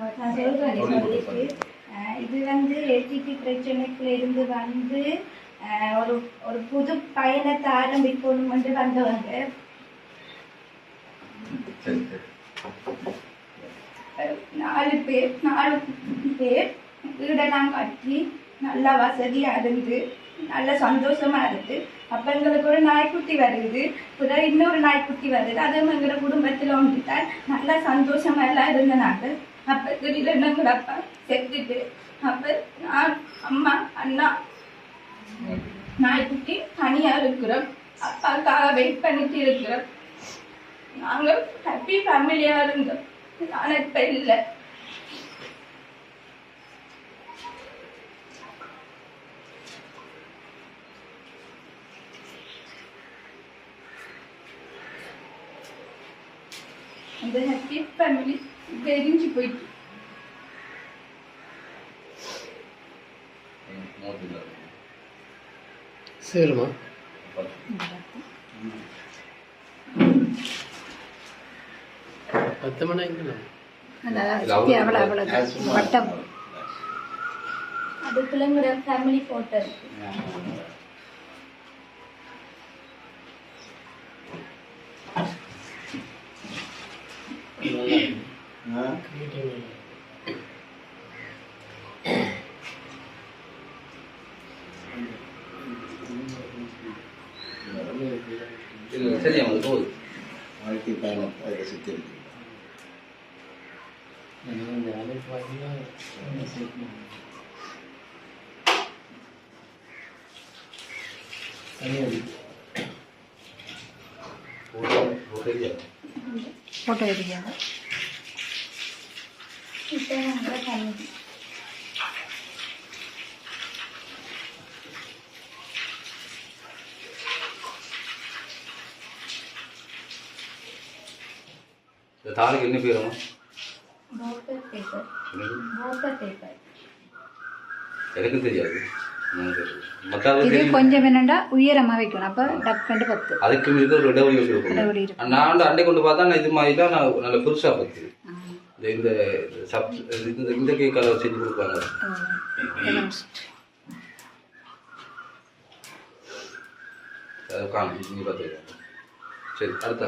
நான் இது வந்து எல்டிடி பிரச்சனைக்குள்ள இருந்து வந்து ஒரு ஒரு புது பயணத்தை ஆரம்பிக்கணும் என்று வந்தவங்க. நாலு பேர் நாலு பேர் வீடெல்லாம் கட்டி நல்லா வசதியா இருந்து நல்ல சந்தோஷமா இருக்கு அப்ப எங்களுக்கு ஒரு நாய்க்குட்டி வருது பிறகு இன்னொரு நாய்க்குட்டி வருது அதுவும் எங்களோட குடும்பத்துல ஒன்றுதான் நல்லா சந்தோஷமா எல்லாம் இருந்தனாங்க. அப்ப திடீர்னு எங்களோட அப்பா செத்துட்டு. அப்ப நான் அம்மா அண்ணா நாய்க்குட்டி தனியா இருக்கிறோம். அப்பாவுக்காக வெயிட் பண்ணிட்டு இருக்கிறோம். நாங்கள் ஹாப்பி ஃபேமிலியா இருந்தோம். நான் இப்ப இல்லை. அந்த ஹாப்பி ஃபேமிலி எரிஞ்சு போயிட்டு நோட்டில் சரிம்மா பத்து மணி எங்கே セリアはどう割といっぱいのあれが知ってるというか。なん。であれは違う。何より。俺は、俺じゃない。ஃபேமிலி இந்த தாலிக்கு என்ன பேருமா போக்கர் பேப்பர் போக்கர் பேப்பர் எனக்கு தெரியாது எனக்கு தெரியாது. மற்றவங்க இது. கொஞ்சம் என்னண்டா உயரமா வைக்கணும். அப்ப டக்குண்டு பத்து. அதுக்கு மீது ஒரு இடைவெளி இருக்கும். நான் அண்டை கொண்டு பார்த்தா இது மாதிரி தான் நான் நல்ல புதுசாக பார்த்து. இந்த இந்த சப் இந்த இந்த கேக் கலர் செஞ்சு கொடுப்பாங்க. காணும் நீ பார்த்துருக்கேன் சரி அடுத்த